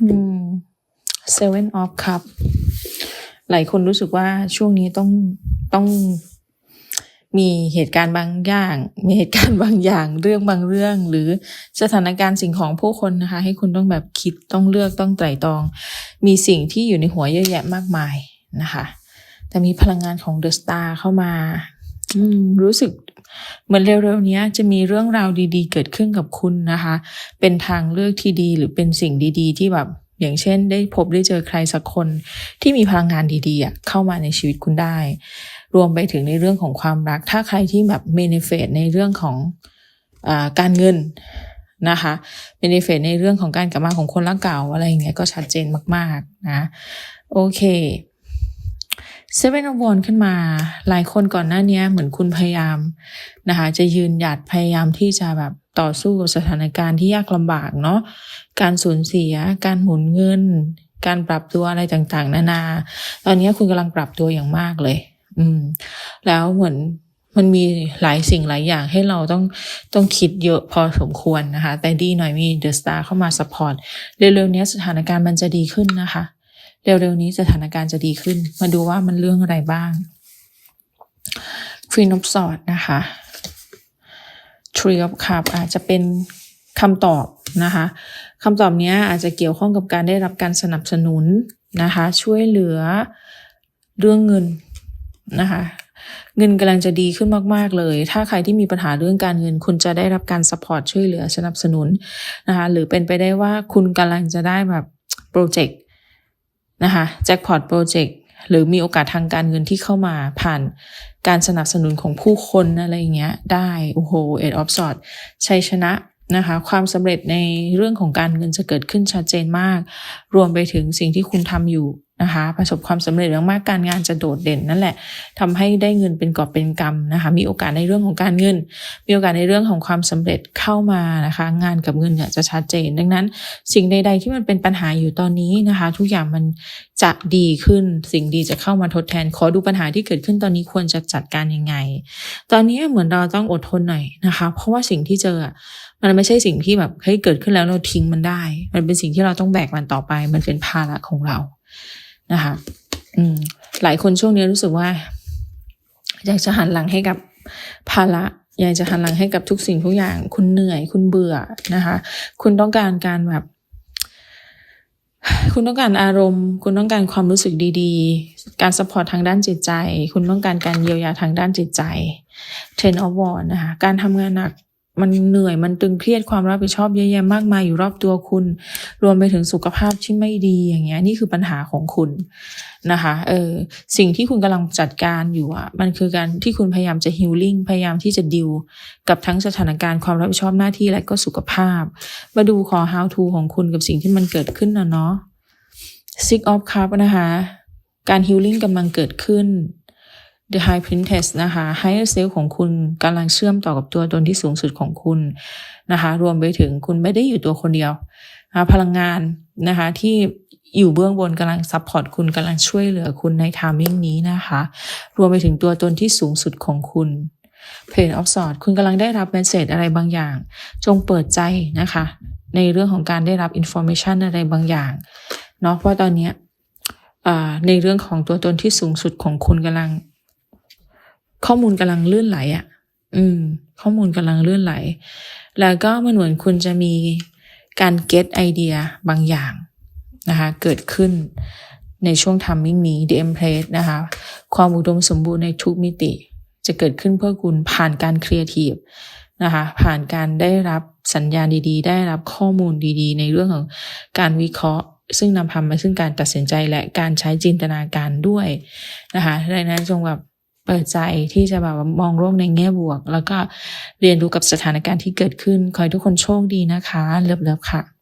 อืม Seven of Cup หลายคนรู้สึกว่าช่วงนี้ต้องต้องมีเหตุการณ์บางอย่าง มีเหตุการณ์บางอย่าง เรื่องบางเรื่อง หรือสถานการณ์สิ่งของผู้คนนะคะ ให้คุณต้องแบบคิดต้องเลือกต้องไตร่ตรอง มีสิ่งที่อยู่ในหัวเยอะแยะมากมายนะคะ แต่มีพลังงานของเดอะสตาร์เข้ามา รู้สึกเหมือนเร็วๆนี้จะมีเรื่องราวดีๆ เกิดขึ้นกับคุณนะคะ เป็นทางเลือกที่ดีหรือเป็นสิ่งดีๆ ที่แบบอย่างเช่น ได้พบได้เจอใครสักคนที่มีพลังงานดีๆเข้ามาในชีวิตคุณได้ รวมไปถึงในเรื่องของความรัก ถ้าใครที่แบบเมนิเฟตในเรื่องของอาการเงินนะคะเมนิเฟตในเรื่องของการกลับมาของคนรักเก่าอะไรอย่างเงี้ยก็ชัดเจนมาก ๆ นะ โอเค เซเว่นอ f วนขึ้นมา หลายคนก่อนหน้านี้เหมือนคุณพยายามนะคะ จะยืนหยัดพยายามที่จะแบบต่อสู้กับสถานการณ์ที่ยากลำบากเนาะการสูญเสีย การหมุนเงิน การปรับตัวอะไรต่างๆ นานา ตอนนี้คุณกำลังปรับตัวอย่างมากเลย อืม แล้วเหมือนมันมีหลายสิ่งหลายอย่างให้เราต้องต้องคิดเยอะพอสมควรนะคะ แต่ดีหน่อยมีเดอะสตาร์เข้ามาสปอร์ตเร็วๆนี้สถานการณ์มันจะดีขึ้นนะคะ เร็วๆนี้สถานการณ์จะดีขึ้น มาดูว่ามันเรื่องอะไรบ้าง Queen of Swords นะคะ Tree of Cup อาจจะเป็นคำตอบนะคะคำตอบนี้อาจจะเกี่ยวข้องกับการได้รับการสนับสนุนนะคะ ช่วยเหลือเรื่องเงินนะคะเงินกำลังจะดีขึ้นมากๆเลย ถ้าใครที่มีปัญหาเรื่องการเงิน คุณจะได้รับการสปอร์ตช่วยเหลือสนับสนุนนะคะ หรือเป็นไปได้ว่าคุณกำลังจะได้แบบโปรเจกต์ นะคะแจ็คพอตโปรเจกต์หรือมีโอกาสทางการเงินที่เข้ามาผ่านการสนับสนุนของผู้คนอะไรอย่างเงี้ยได้โอ้โหเอ็ดออฟสอดชัยชนะนะคะความสำเร็จในเรื่องของการเงินจะเกิดขึ้นชัดเจนมาก รวมไปถึงสิ่งที่คุณทำอยู่ นะคะประสบความสำเร็จมากๆการงานจะโดดเด่นนั่นแหละทำให้ได้เงินเป็นกอบเป็นกำนะคะมีโอกาสในเรื่องของการเงิน มีโอกาสในเรื่องของความสำเร็จเข้ามานะคะ งานกับเงินเนี่ยจะชัดเจน ดังนั้น สิ่งใด ๆ ที่มันเป็นปัญหาอยู่ตอนนี้นะคะ ทุกอย่างมันจะดีขึ้นสิ่งดีจะเข้ามาทดแทน ขอดูปัญหาที่เกิดขึ้นตอนนี้ควรจะจัดการยังไง ตอนนี้เหมือนเราต้องอดทนหน่อยนะคะ เพราะว่าสิ่งที่เจอมันไม่ใช่สิ่งที่แบบเฮ้ยเกิดขึ้นแล้วเราทิ้งมันได้ มันเป็นสิ่งที่เราต้องแบกมันต่อไป มันเป็นภาระของเรา นะคะอืมหลายคนช่วงนี้รู้สึกว่า อยากจะหันหลังให้กับภาระอยากจะหันหลังให้กับทุกสิ่งทุกอย่าง คุณเหนื่อย คุณเบื่อนะคะ คุณต้องการการแบบ คุณต้องการอารมณ์ คุณต้องการความรู้สึกดีๆ การสปอร์ตทางด้านจิตใจ คุณต้องการการเยียวยาทางด้านจิตใจ Ten of Wands นะคะ การทำงานหนัก มันเหนื่อยมันตึงเครียดความรับผิดชอบเยอะแยะมากมายอยู่รอบตัวคุณ รวมไปถึงสุขภาพที่ไม่ดีอย่างเงี้ย นี่คือปัญหาของคุณนะคะเออสิ่งที่คุณกำลังจัดการอยู่อะ มันคือการที่คุณพยายามจะฮิลลิ่งพยายามที่จะดิวกับทั้งสถานการณ์ความรับผิดชอบหน้าที่และก็สุขภาพ มาดูขอ how to ของคุณกับสิ่งที่มันเกิดขึ้นนะเนาะ Six of Cup นะคะ การฮิลลิ่งกำลังเกิดขึ้น The High Princess นะคะ Higher Self ของคุณกำลังเชื่อมต่อกับตัวตนที่สูงสุดของคุณนะคะ รวมไปถึงคุณไม่ได้อยู่ตัวคนเดียวนะพลังงานนะคะที่อยู่เบื้องบนกำลังซัพพอร์ตคุณกำลังช่วยเหลือคุณในทามิ่งนี้นะคะ รวมไปถึงตัวตนที่สูงสุดของคุณ Page of Swords คุณกำลังได้รับเมสเซจอะไรบางอย่าง จงเปิดใจนะคะ ในเรื่องของการได้รับอินโฟ a t ชันอะไรบางอย่างเนาะเพราะตอนนี้ในเรื่องของตัวตนที่สูงสุดของคุณกำลัง ข้อมูลกำลังลื่นไหลอะ่ะ อืม ข้อมูลกำลังลื่นไหล แล้วก็มันเหมือนคุณจะมีการเก็ตไอเดียบางอย่างนะคะเกิดขึ้นในช่วงทัมมิ่งนี้ The Empress นะคะ ความอุดมสมบูรณ์ในทุกมิติ จะเกิดขึ้นเพื่อคุณผ่านการครีเอทีฟนะคะผ่านการได้รับสัญญาณดีๆ ได้รับข้อมูลดีๆ ในเรื่องของการวิเคราะห์ ซึ่งนำพามาซึ่งการตัดสินใจและการใช้จินตนาการด้วยนะคะดังนั้นจงแบบ เปิดใจที่จะแบบมองโลกในแง่บวก แล้วก็เรียนรู้กับสถานการณ์ที่เกิดขึ้น ขอให้ทุกคนโชคดีนะคะ เลิฟๆค่ะ